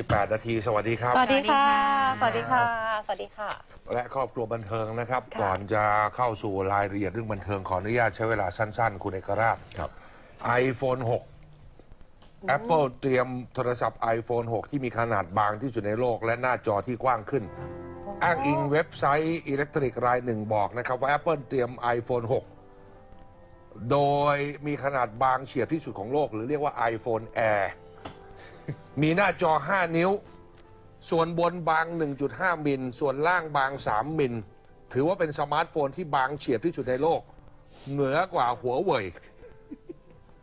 18 นาที สวัสดีครับ สวัสดีค่ะสสวัวัสสดีดีค่ะค่ะ สวัสดีค่ะ และครอบครัวบันเทิงนะครับค่ะก่อนจะเข้าสู่รายละเอียดเรื่องบันเทิงขออนุญาตใช้เวลาสั้น ๆ คุณเอกราชครับ iPhone 6 Apple เตรียมโทรศัพท์ iPhone 6 ที่มีขนาดบางที่สุดในโลก และหน้าจอที่กว้างขึ้น อ้างอิงเว็บไซต์อิเล็กทรอนิกส์รายหนึ่งบอกนะครับว่า Apple เตรียม iPhone 6 โดยมีขนาดบางเฉียบที่สุดของโลก หรือเรียกว่า iPhone Air มีหน้าจอ 5 นิ้ว ส่วนบนบาง 1.5 มิล ส่วนล่างบาง 3 มิล ถือว่าเป็นสมาร์ทโฟนที่บางเฉียบที่สุดในโลก เหนือกว่าหัวเว่ย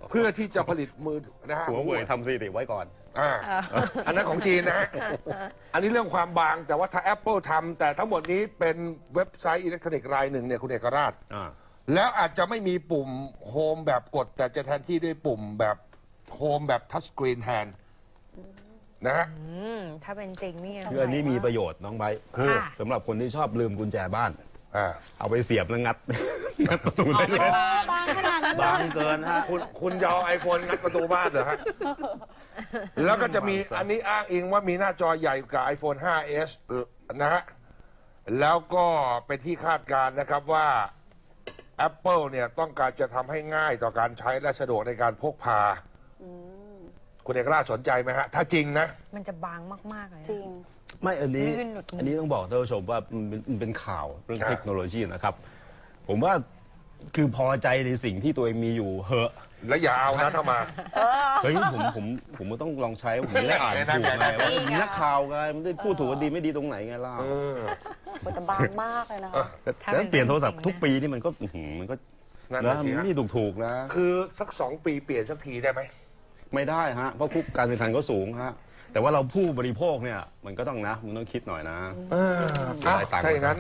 เพื่อที่จะผลิตมือนะฮะหัวเว่ยทำสถิติไว้ก่อนอ่าอันนั้นของจีนนะฮะอันนี้เรื่องความบางแต่ว่าถ้า Apple ทำแต่ทั้งหมดนี้เป็นเว็บไซต์อิเล็กทรอนิกส์รายหนึ่งเนี่ยคุณเอกราชอ่าแล้วอาจจะไม่มีปุ่มโฮมแบบกด แต่จะแทนที่ด้วยปุ่มแบบ โฮมแบบทัชสกรีนแทนนะฮะ อืม ถ้าเป็นจริงนี่คืออันนี้มีประโยชน์น้องไบร์ทคือสำหรับคนที่ชอบลืมกุญแจบ้าน อ่า เอาไปเสียบแล้วงัด งัดประตูอ๋อได้มันเลยบางขนาดนั้นเลบางยเกินฮะ คุณคุณจะเอาไอโฟนงัดประตูบ้านเหรอฮะ แล้วก็จะมีอันนี้อ้างอิงว่ามีหน้าจอใหญ่กว่า iPhone 5s นะฮะ แล้วก็เป็นที่คาดการณ์นะครับว่า Apple เนี่ยต้องการจะทำให้ง่ายต่อการใช้และสะดวกในการพกพา คุณเอกราชสนใจไหมฮะ ถ้าจริงนะ มันจะบางมาก ๆ เลยนะ จริง ไม่อันนี้ลื่นหลุดมืออั อันนี้ต้องบอกท่านผู้ชมว่ามันเป็นมันเป็นข่าวเรื่องครับเทคโนโลยีนะครับ ผมว่าคือพอใจในสิ่งที่ตัวเองมีอยู่เหอะและอย่าเอานะถ้ามา เฮ้ยผมผมผมก็ต้องลองใช้ผมจะได้อ่านถูกไงว่ามีนักข่าวไงมันได้พูดถูกว่าดีไม่ดีตรงไหนไงล่ะเออมันจะบางมากเลยนะคะแต่แต่เปลี่ยนโทรศัพท์ทุกปีนี่มันก็อื้อหือมันก็นั่นนะน่ะสิมันฮะไม่ถูกถูกๆนะ คือสักสองปีเปลี่ยนสักทีได้ไหม ไม่ได้ฮะเพราะคุกการแข่งขันก็สูงฮะแต่ว่าเราผู้บริโภคเนี่ยมันก็ต้องนะมันต้องคิดหน่อยนะ อะได้ตังค์ ถ้าอย่างนั้น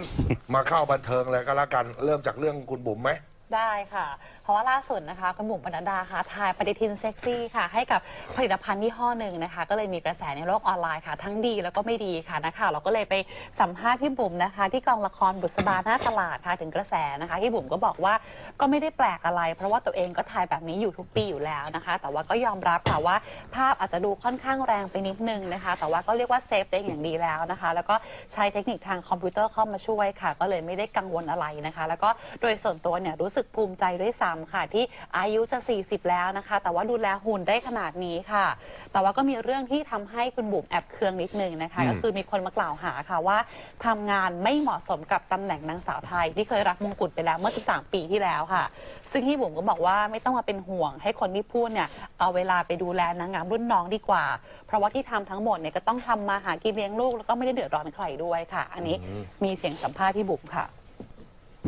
มาเข้าบันเทิงเลยก็แล้วกัน เริ่มจากเรื่องคุณบุ๋มไหม ได้ค่ะเพ ราะว่าล่าสุดนะคะคุณบุ๋มปนัดดาค่ะทายปฏิทินเซ็กซี่ค่ะ ให้กับผลิตภัณฑ์ยี่ห้อหนึ่งนะคะ ก็เลยมีกระแสในโลกออนไลน์ค่ะ ทั้งดีแล้วก็ไม่ดีค่ะนะคะเราก็เลยไปสัมภาษณ์พี่บุ๋มนะคะ ที่กองละครบุษบาหน้าตลาดค่ะถึงกระแสนะคะพี่บุ๋มก็บอกว่าก็ไม่ได้แปลกอะไร เพราะว่าตัวเองก็ถ่ายแบบนี้อยู่ทุกปีอยู่แล้วนะคะ แต่ว่าก็ยอมรับค่ะว่าภาพอาจจะดูค่อนข้างแรงไปนิดนึงนะคะ แต่ว่าก็เรียกว่าเซฟตัวเองอย่างดีแล้วนะคะ แล้วก็ใช้เทคนิคทางคอมพิวเตอร์เข้ามาช่วยค่ะ ก็เลยไม่ได้กังวลอะไรนะคะ แล้วก็โดยส่วนตัวเนี่ยรู้สึกภูมิใจด้วยซ้ำค่ะ ที่อายุจะ 40 แล้วนะคะ แต่ว่าดูแลหุ่นได้ขนาดนี้ค่ะ แต่ว่าก็มีเรื่องที่ทำให้คุณบุ๋มแอบเคืองนิดนึงนะคะก็คือมีคนมากล่าวหาค่ะว่าทำงานไม่เหมาะสมกับตำแหน่งนางสาวไทย ที่เคยรับมงกุฎไปแล้วเมื่อ 13 ปีที่แล้วค่ะ ซึ่งพี่บุ๋มก็บอกว่าไม่ต้องมาเป็นห่วง ให้คนที่พูดเนี่ยเอาเวลาไปดูแลนางงามรุ่นน้องดีกว่า เพราะว่าที่ทำทั้งหมดเนี่ยก็ต้องทำมาหากินเลี้ยงลูกแล้วก็ไม่ได้เดือดร้อนใครด้วยค่ะ อันนี้มีเสียงสัมภาษณ์พี่บุ๋มค่ะ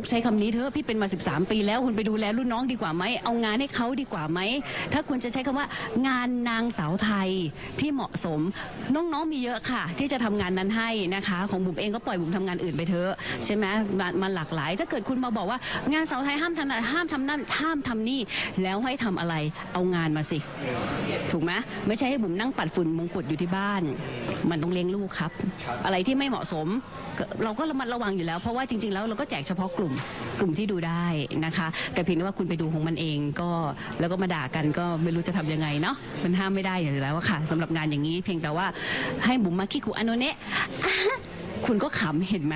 ใช้คำนี้เถอะพี่เป็นมา 13 ปีแล้วคุณไปดูแลรุ่นน้องดีกว่าไหมเอางานให้เขาดีกว่าไหม ถ้าคุณจะใช้คำว่างานนางสาวไทยที่เหมาะสม น้องๆมีเยอะค่ะ ที่จะทำงานนั้นให้นะคะ ของบุ๋มเองก็ปล่อยบุ๋มทำงานอื่นไปเถอะใช่ไหมมันมันหลากหลาย ถ้าเกิดคุณมาบอกว่างานสาวไทยห้ามทำนั่นห้ามทำนั่นห้ามทำนี่แล้วให้ทำอะไรเอางานมาสิ ถูกไหมไม่ใช่ให้บุ๋มนั่งปัดฝุ่นมงกุฎอยู่ที่บ้าน มันต้องเลี้ยงลูกครับ อะไรที่ไม่เหมาะสมก็เราก็ระมัดระวังอยู่แล้วเพราะว่าจริงๆแล้วเราก็แจกเฉพาะกลุ่มกลุ่มที่ดูได้นะคะ แต่เพียงแต่ว่าคุณไปดูของมันเองก็แล้วก็มาด่ากันก็ไม่รู้จะทำยังไงเนาะมันห้ามไม่ได้อยู่แล้วอะค่ะสำหรับงานอย่างนี้ เพียงแต่ว่าให้บุ๋มมาคิคุอันโนเนะอะคุณก็ขำเห็นไหม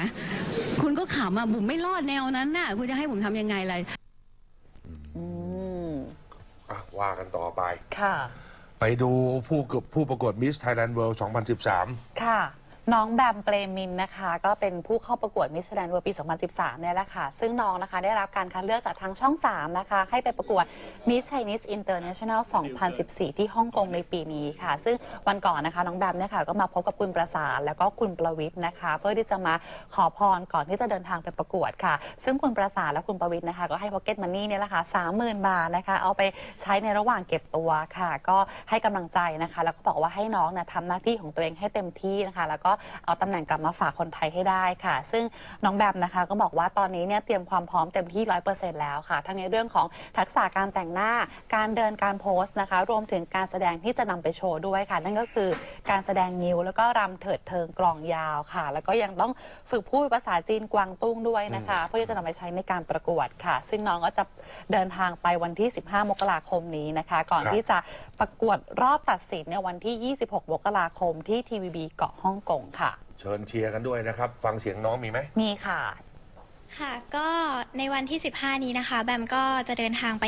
คุณก็ขำอะบุ๋มไม่รอดแนวนั้นน่ะคุณจะให้บุ๋มทำยังไงล่ะอืมอะว่ากันต่อไป ค่ะ ไปดูผู้กผู้ประกวด Miss Thailand World 2013 ค่ะ น้องแบมเปรมินนะคะ ก็เป็นผู้เข้าประกวดมิสแ a นเวอร์ปี 2013 เนี่ยแหละค่ะ ซึ่งน้องนะคะได้รับการคัดเลือกจากทางช่อง 3 นะคะ ให้ไปประกวด Miss Chinese International 2014 ที่ฮ่องกงในปีนี้ค่ะ ซึ่งวันก่อนนะคะ น้องแบมเนี่ยค่ะ ก็มาพบกับคุณประสานแล้วก็คุณประวิทย์นะคะ เพื่อที่จะมาขอพรก่อนที่จะเดินทางไปประกวดค่ะ ซึ่งคุณประสานและคุณประวิทย์นะคะ ก็ให้ Pocket Money เนี่ยแหละค่ะ 30,000 บาทนะคะ เอาไปใช้ในระหว่างเก็บตัวค่ะ ก็ให้กำลังใจนะคะ แล้วก็บอกว่าให้น้องนะทำหน้าที่ของตัวเองให้เต็มที่นะคะ แล้วก็เอาตำแหน่งกลับมาฝากคนไทยให้ได้ค่ะ ซึ่งน้องแบมนะคะ ก็บอกว่าตอนนี้เนี่ยเตรียมความพร้อมเต็มที่ร้อยเปอร์เซ็นต์แล้วค่ะ ทั้งในเรื่องของทักษะการแต่งหน้า การเดินการโพสต์นะคะ รวมถึงการแสดงที่จะนำไปโชว์ด้วยค่ะ นั่นก็คือการแสดงนิ้วแล้วก็รำเถิดเทิงกลองยาวค่ะ แล้วก็ยังต้องฝึกพูดภาษาจีนกวางตุ้งด้วยนะคะ เพื่อที่จะนำไปใช้ในการประกวดค่ะ ซึ่งน้องก็จะเดินทางไปวันที่ 15 มกราคมนี้นะคะ ก่อนที่จะประกวดรอบตัดสินในวันที่ 26 มกราคมที่ทีวีบีเกาะฮ่องกงค่ะ เชิญเชียร์กันด้วยนะครับ ฟังเสียงน้องมีไหม มีค่ะ ค่ะ ก็ในวันที่ 15 นี้นะคะ แบมก็จะเดินทางไป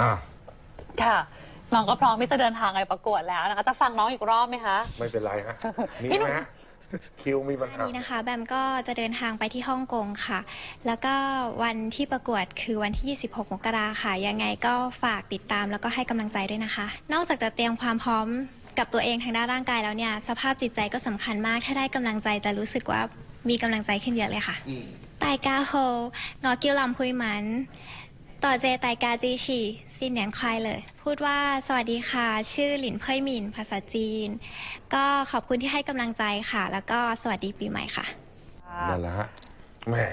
อะ ค่ะ น้องก็พร้อมที่จะเดินทางไปประกวดแล้วนะคะ จะฟังน้องอีกรอบไหมคะ ไม่เป็นไรฮะ มีพี่หนุ่ไหมมฮะ คิวมีปัญหานี้นะคะแบมก็จะเดินทางไปที่ฮ่องกงค่ะ แล้วก็วันที่ประกวดคือวันที่ 26 มกราค่ะ ยังไงก็ฝากติดตามแล้วก็ให้กำลังใจด้วยนะคะ นอกจากจะเตรียมความพร้อมกับตัวเองทางด้านร่างกายแล้วเนี่ย สภาพจิตใจก็สำคัญมาก ถ้าได้กำลังใจจะรู้สึกว่ามีกำลังใจขึ้นเยอะเลยค่ะไต่กาโฮงอ กิ้วลำพุยหมันต่อเจไตกาจีฉีซินเหนียนควายเลย พูดว่าสวัสดีค่ะ ชื่อหลินเพ่ยหมิน ภาษาจีน ก็ขอบคุณที่ให้กำลังใจค่ะ แล้วก็สวัสดีปีใหม่ค่ะ นั่นแหละฮะแหม่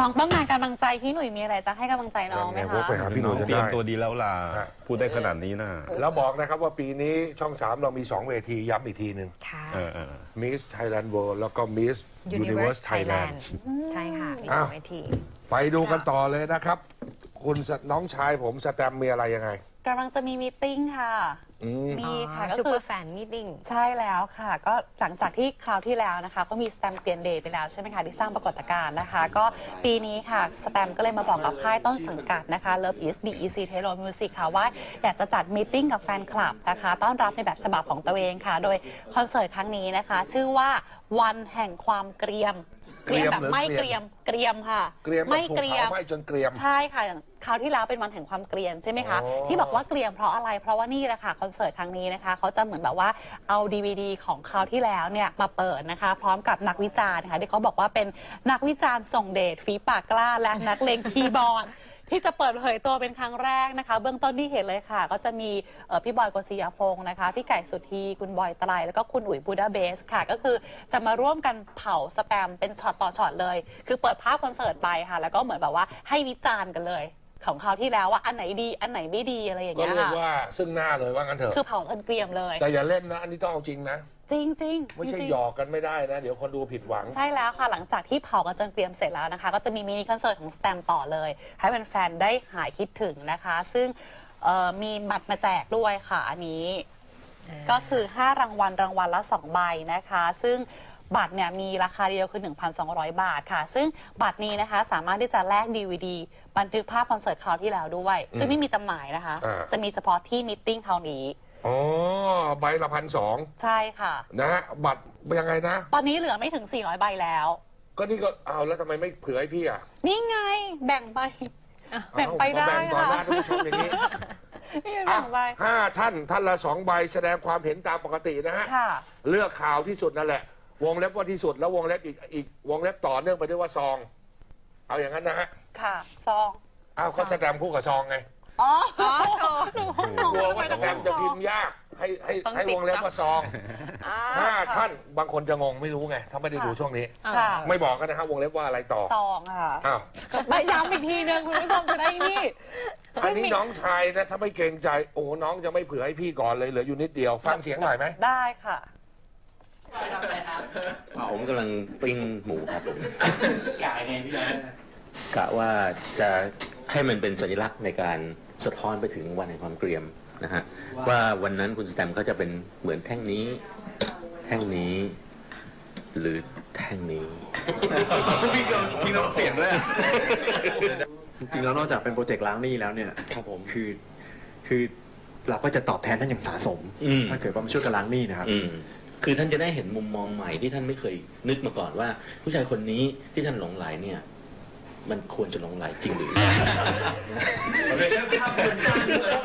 น้องต้องการกำลังใจพี่หนุ่ยมีอะไรจะให้กำลังใจน้องไหมยังไงวกคะ ไปหา พี่หนุ่ยจะเตรียมได้ตัวดีแล้วล่ะ ฮะ พูดได้ขนาดนี้นะแล้วบอกนะครับว่าปีนี้ช่องสามเรามี 2 เวทีย้ำอีกทีหนึ่ง ค่ะ เออเออ Miss Thailand World แล้วก็ Miss Universe Thailand ใช่ค่ะ มีอ้าวเวที ไปดูกันต่อเลยนะครับ คุณสน้องชายผมสแตมมีอะไรยังไง กำลังจะมีมีตติ้งค่ะ อืม มีค่ะก็ซูคืเปออร์แฟนมีติ้ง ใช่แล้วค่ะ ก็หลังจากที่คราวที่แล้วนะคะ ก็มีสแตมเปลี่ยนเดย์ไปแล้วใช่ไหมคะที่สร้างปรากฏการณ์นะคะ ก็ปีนี้ค่ะสแตมก็เลยมาบอกกับค่ายต้นสังกัดนะคะ Love is BEC t e l o Music ค่ะว่าอยากจะจัดมีตติ้งกับแฟนคลับนะคะ ต้อนรับในแบบฉบับของตัวเองค่ะ โดยคอนเสิร์ตครั้งนี้นะคะ ชื่อว่าวันแห่งความเกรียม เกรียมแบบหรือไม่เกเกรีรียยมม เกรียมค่ะเกรียมแบบไม่ถูกเกรียเผามไหม้จนเกรียม ใช่ค่ะอย่างคราวที่แล้วเป็นวันแห่งความเกรียนใช่ไหมคะ อ๋อที่บอกว่าเกรียมเพราะอะไร เพราะว่านี่แหละค่ะคอนเสิร์ตครั้งนี้นะคะเขาจะเหมือนแบบว่าเอา DVD ของคราวที่แล้วเนี่ยมาเปิดนะคะ พร้อมกับนักวิจารณ์ค่ะที่เขาบอกว่าเป็นนักวิจารณ์ส่งเดชฝีปากกล้าและนักเลงคีย์บอร์ด ที่จะเปิดเผยตัวเป็นครั้งแรกนะคะ เบื้องต้นที่เห็นเลยค่ะ ก็จะมีเอ่อพี่บอยกฤษยาพงศ์นะคะ พี่ไก่สุธีคุณบอยไตรแล้วก็คุณอุ๋ยบูดาเบสค่ะ ก็คือจะมาร่วมกันเผาสแปมเป็นช็อตต่อช็อตเลย คือเปิดภาพคอนเสิร์ตไปค่ะ แล้วก็เหมือนแบบว่าให้วิจารณ์กันเลย ของคราวที่แล้วว่าอันไหนดีอันไหนไม่ดีอะไรอย่างก็เงี้ยเรียกค่ะว่าซึ่งหน้าเลยว่างั้นเถอะ คือเผากันเกรียมเลย แต่อย่าเล่นนะ อันนี้ต้องเอาจริงนะ จริงจริงไม่ใช่จริงหยอกกันไม่ได้นะ เดี๋ยวคนดูผิดหวัง ใช่แล้วค่ะ หลังจากที่เผากันจนเกรียมเสร็จแล้วนะคะ ก็จะมีมินิคอนเสิร์ตของสแตมต่อเลย ให้แฟนๆได้หายคิดถึงนะคะ ซึ่งเอ่อมีบัตรมาแจกด้วยค่ะอันนี้ ก็คือ 5 รางวัลรางวัลละ 2 ใบนะคะ ซึ่งบัตรเนี่ยมีราคาเดียวคือ 1,200 บาทค่ะ ซึ่งบัตรนี้นะคะสามารถที่จะแลก DVD บันทึกภาพคอนเสิร์ตคราวที่แล้วด้วย ซึ่งไม่มีจำหน่ายนะคะ อ่า จะมีเฉพาะที่มิทติ้งคราวนี้ อ๋อใบละพันสองใช่ค่ะ นะฮะบัตรยังไงนะ ตอนนี้เหลือไม่ถึง 400 ใบแล้ว ก็นี่ก็เอาแล้วทำไมไม่เผื่อให้พี่อะนี่ไงแบ่งไปแบ่งไปได้เอามาแบ่งต่อหน้าค่ะท่านผู้ชมอย่างนี้นี่อะแบ่งไปห้าท่านท่านละสองใบแสดงความเห็นตามปกตินะฮะ ค่ะ เลือกข่าวที่สุดนั่นแหละ วงเล็บว่าที่สุดแล้ววงเล็บอีกอีกวงเล็บต่อเนื่องไปด้วยว่าซอง เอาอย่างนั้นนะฮะค่ะซอง เอาเขาแสดงคู่กับซองไง อ๋อกลัวว่าแสดงจะพิมพ์ยาก ให้ให้ต้องให้ติดวงเล็บว่าซองอ่าห้าท่านบางคนจะงงไม่รู้ไง ถ้าไม่ได้ดูช่วงนี้ ค่ะไม่บอกกันนะฮะวงเล็บว่าอะไรต่อซองค่ะ อ้าวไม่ย้ำอีกทีนึงคุณผู้ชมจะได้นี่ อันนี้น้องชายนะถ้าไม่เกรงใจโอ้โหน้องจะไม่เผื่อให้พี่ก่อนเลยเหลืออยู่นิดเดียวฟังเสียงหน่อยไหมได้ค่ะ ผมกำลังปิ้งหมูครับผมกะไงพี่กะว่าจะ ให้มันเป็นสัญลักษณ์ในการสะท้อนไปถึงวันแห่งความเกรียมนะฮะว่าวันนั้นคุณสแตมเขาจะเป็นเหมือนแท่งนี้ แท่งนี้ หรือแท่งนี้พี่น้องเสียงด้วยจริงๆแล้วนอกจากเป็นโปรเจกต์ล้างหนี้แล้วเนี่ยครับผมคือคือเราก็จะตอบแทนท่านอย่างสาสมอืมถ้าเกิดว่ามาช่วยกันล้างหนี้นะครับอืมคือท่านจะได้เห็นมุมมองใหม่ที่ท่านไม่เคยนึกมาก่อนว่า ผู้ชายคนนี้ที่ท่านหลงไหลเนี่ย มันควรจะหลงไหลจริงหรือไม่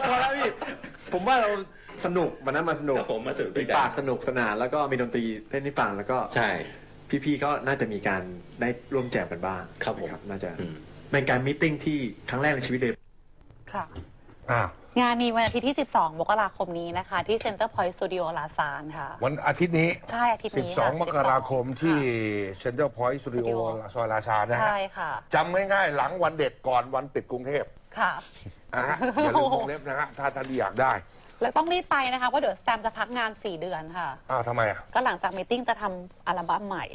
พอแล้วพี่ผมว่าเราสนุกวันนั้นมาสนุกครับผมมาสนุกด้ปีวยกัน ปากสนุกสนานแล้วก็มีดนตรีเล่นให้ฟังแล้วก็ใช่ พี่ๆก็น่าจะมีการได้ร่วมแจมกันบ้างครับผม นะน่าจะอืม เป็นการมตติ팅ที่ครั้งแรกในชีวิตเลย ค่ะ อ่า งานมีวันอาทิตย์ที่ 12 มกราคมนี้นะคะ ที่ Center Point Studio ลาซานค่ะ วันอาทิตย์นี้ ใช่อาทิตย์นี้ค่ะ12 มกราคมที่ Central Point Studio Studio ซอยลาซานนะฮะใช่ค่ะ จำง่ายๆหลังวันเด็กก่อนวันปิดกรุงเทพค่ะอะฮะอย่าลืมวงเล็บนะฮะถ้าท่านอยากได้แล้วต้องรีบไปนะคะเพราะเดี๋ยวสแตมจะพักงาน 4 เดือนค่ะ อ้าวทำไมอะ ก็หลังจากมีตติ้งจะทำอัลบั้มใหม่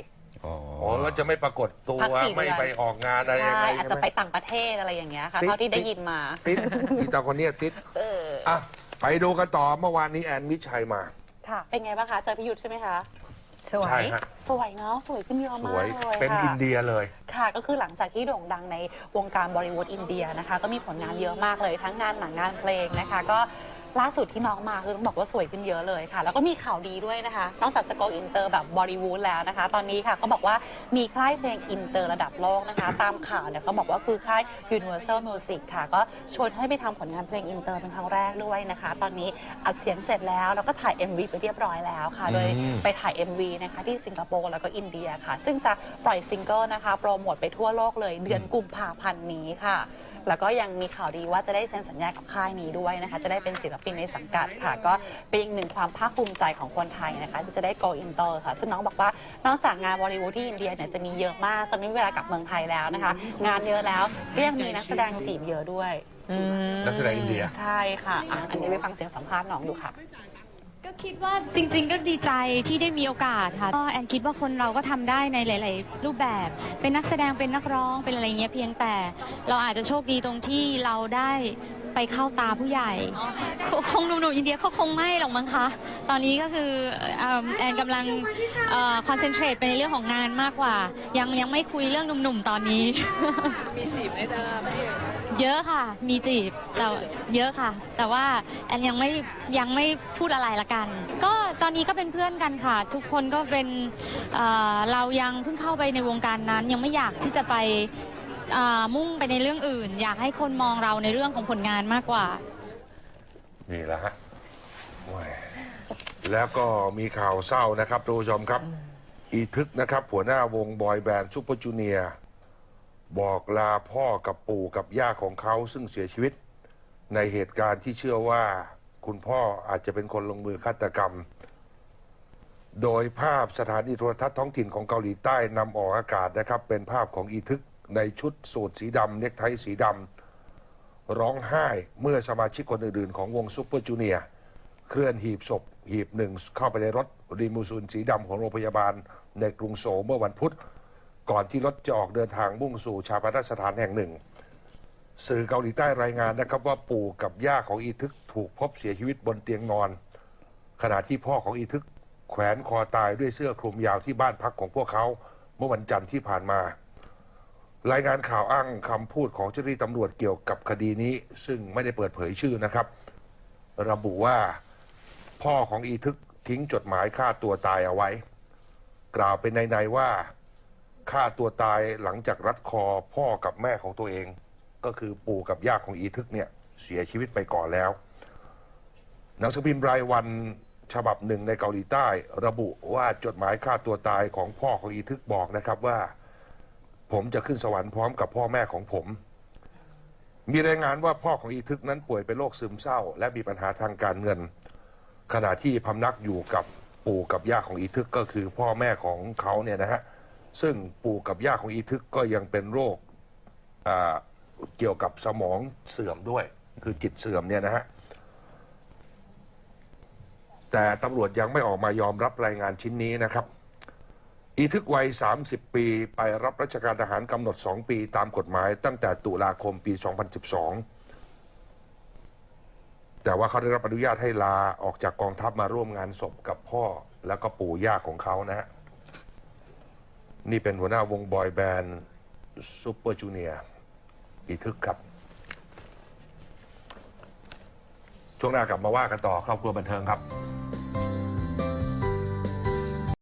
อ๋ออ๋อแล้วจะไม่ปรากฏตัวพักสี่เดือน ไม่ไปออกงานอะไรยังใช่ไงอาจใช่จะไหไปม ต่างประเทศอะไรอย่างเงี้ยค่ะติ๊ก เท่าที่ได้ติ๊กยินมา ติดอีตาคนเนี้ยติดเออ อะไปดูกันต่อเมื่อวานนี้แอนมิชัยมา ค่ะ เป็นไงบ้างคะเจอพี่ยุทธใช่ไหมคะ สวย ใช่ฮะสวยเนาะสวยขึ้นเยอะสมาวยกเลยเป็นค่ะอินเดียเลย ค่ะก็คือหลังจากที่โด่งดังในวงการบอลิวูดอินเดียนะคะ ก็มีผลงานเยอะมากเลยทั้งงานหนังงานเพลงนะคะ ก็ ล่าสุดที่น้องมาคือต้องบอกว่าสวยขึ้นเยอะเลยค่ะ แล้วก็มีข่าวดีด้วยนะคะ นอกจากจะโกอินเตอร์แบบบอลิวูดแล้วนะคะ ตอนนี้ค่ะก็บอกว่ามีค่ายเพลงอินเตอร์ระดับโลกนะคะ ตามข่าวเนี่ยเขาบอกว่าคือค่าย Universal Music ค่ะ ก็ชวนให้ไปทำผลงานเพลงอินเตอร์เป็นครั้งแรกด้วยนะคะ ตอนนี้อัดเสียงเสร็จแล้ว แล้วก็ถ่าย MV ไปเรียบร้อยแล้วค่ะ โดยอืมไปถ่าย MV นะคะที่สิงคโปร์แล้วก็อินเดียค่ะ ซึ่งจะปล่อยซิงเกิลนะคะโปรโมทไปทั่วโลกเลยเดือนกุมภาพันธ์นี้ค่ะ แล้วก็ยังมีข่าวดีว่าจะได้เซ็นสัญญากับค่ายนี้ด้วยนะคะ จะได้เป็นศิลปินในสังกัดค่ะ ก็เป็นอีกหนึ่งความภาคภูมิใจของคนไทยนะคะ ที่จะได้ go inter ค่ะ ซึ่งน้องบอกว่านอกจากงานบอลิวูดที่อินเดียเนี่ยจะมีเยอะมากจะไม่มีเวลากลับเมืองไทยแล้วนะคะ งานเยอะแล้วก็ยังมีนักแสดงจีบเยอะด้วยนักแสดงอินเดีย ใช่ค่ะอะอันนี้ไปฟังเสียงสัมภาษณ์น้องดูค่ะ ก็คิดว่าจริง ๆ ก็ดีใจที่ได้มีโอกาสค่ะก็แอนคิดว่าคนเราก็ทำได้ในหลาย ๆ รูปแบบ เป็นนักแสดงเป็นนักร้องเป็นอะไรเงี้ยเพียงแต่ เราอาจจะโชคดีตรงที่เราได้ไปเข้าตาผู้ใหญ่คงหนุ่มๆอินเดียเขาคงไม่หรอกมั้งคะตอนนี้ก็คือเอิ่มแอนกำลังคอนเซนเทรตไปในเรื่องของงานมากกว่า ยังยังไม่คุยเรื่องหนุ่มๆตอนนี้ มีจีบไหมจ๊ะเย เยอะค่ะ มีจีบแต่เยอะค่ะ แต่ว่าแอนยังไม่ยังไม่พูดอะไรละกัน ก็ตอนนี้ก็เป็นเพื่อนกันค่ะ ทุกคนก็เป็นเอ่อเรายังเพิ่งเข้าไปในวงการนั้น ยังไม่อยากที่จะไปเอ่อมุ่งไปในเรื่องอื่น อยากให้คนมองเราในเรื่องของผลงานมากกว่า นี่แหละฮะโอ้ยแล้วก็มีข่าวเศร้านะครับทุกผู้ชมครับ อีทึกนะครับ หัวหน้าวงบอยแบนด์ซูเปอร์จูเนียร์ บอกลาพ่อกับปู่กับย่าของเขาซึ่งเสียชีวิต ในเหตุการณ์ที่เชื่อว่าคุณพ่ออาจจะเป็นคนลงมือฆาตกรรม โดยภาพสถานีโทรทัศน์ท้องถิ่นของเกาหลีใต้นำออกอากาศนะครับ เป็นภาพของอีทึกในชุดสูทสีดำเนคไทสีดำร้องไห้เมื่อสมาชิกคนอื่นๆ ของวงซูเปอร์จูเนียร์เคลื่อนหีบศพหีบหนึ่งเข้าไปในรถรีมูซูนสีดำของโรงพยาบาลในกรุงโซลเมื่อวันพุธ ก่อนที่รถจะออกเดินทางมุ่งสู่ชาปนสถานแห่งหนึ่ง สื่อเกาหลีใต้รายงานนะครับว่าปู่กับย่าของอีทึกถูกพบเสียชีวิตบนเตียงนอน ขณะที่พ่อของอีทึกแขวนคอตายด้วยเสื้อคลุมยาวที่บ้านพักของพวกเขาเมื่อวันจันทร์ที่ผ่านมา รายงานข่าวอ้างคำพูดของเจ้าหน้าที่ตำรวจเกี่ยวกับคดีนี้ ซึ่งไม่ได้เปิดเผยชื่อนะครับ ระบุว่าพ่อของอีทึกทิ้งจดหมายฆ่าตัวตายเอาไว้ กล่าวเป็นในๆว่า ฆ่าตัวตายหลังจากรัดคอพ่อกับแม่ของตัวเอง ก็คือปู่กับย่าของอีทึกเนี่ยเสียชีวิตไปก่อนแล้วหนังสือพิมพ์รายวันฉบับหนึ่งในเกาหลีใต้ ระบุว่าจดหมายฆ่าตัวตายของพ่อของอีทึกบอกนะครับว่า ผมจะขึ้นสวรรค์พร้อมกับพ่อแม่ของผม มีรายงานว่าพ่อของอีทึกนั้นป่วยเป็นโรคซึมเศร้า และมีปัญหาทางการเงิน ขณะที่พำนักอยู่กับปู่กับย่าของอีทึกก็คือพ่อแม่ของเขาเนี่ยนะฮะ ซึ่งปู่กับย่าของอีทึกก็ยังเป็นโรคเกี่ยวกับสมองเสื่อมด้วย คือจิตเสื่อมเนี่ยนะฮะแต่ตำรวจยังไม่ออกมายอมรับรายงานชิ้นนี้นะครับ อีทึกวัย 30 ปีไปรับราชการทหารกำหนด 2 ปีตามกฎหมาย ตั้งแต่ตุลาคมปี 2012 แต่ว่าเขาได้รับอนุญาตให้ลาออกจากกองทัพมาร่วมงานศพกับพ่อ แล้วก็ปู่ย่าของเขานะฮะ นี่เป็นหัวหน้าวงบอยแบนด์ซูเปอร์จูเนียร์อีทึกครับ ช่วงหน้ากลับมาว่ากันต่อครอบครัวบันเทิงครับ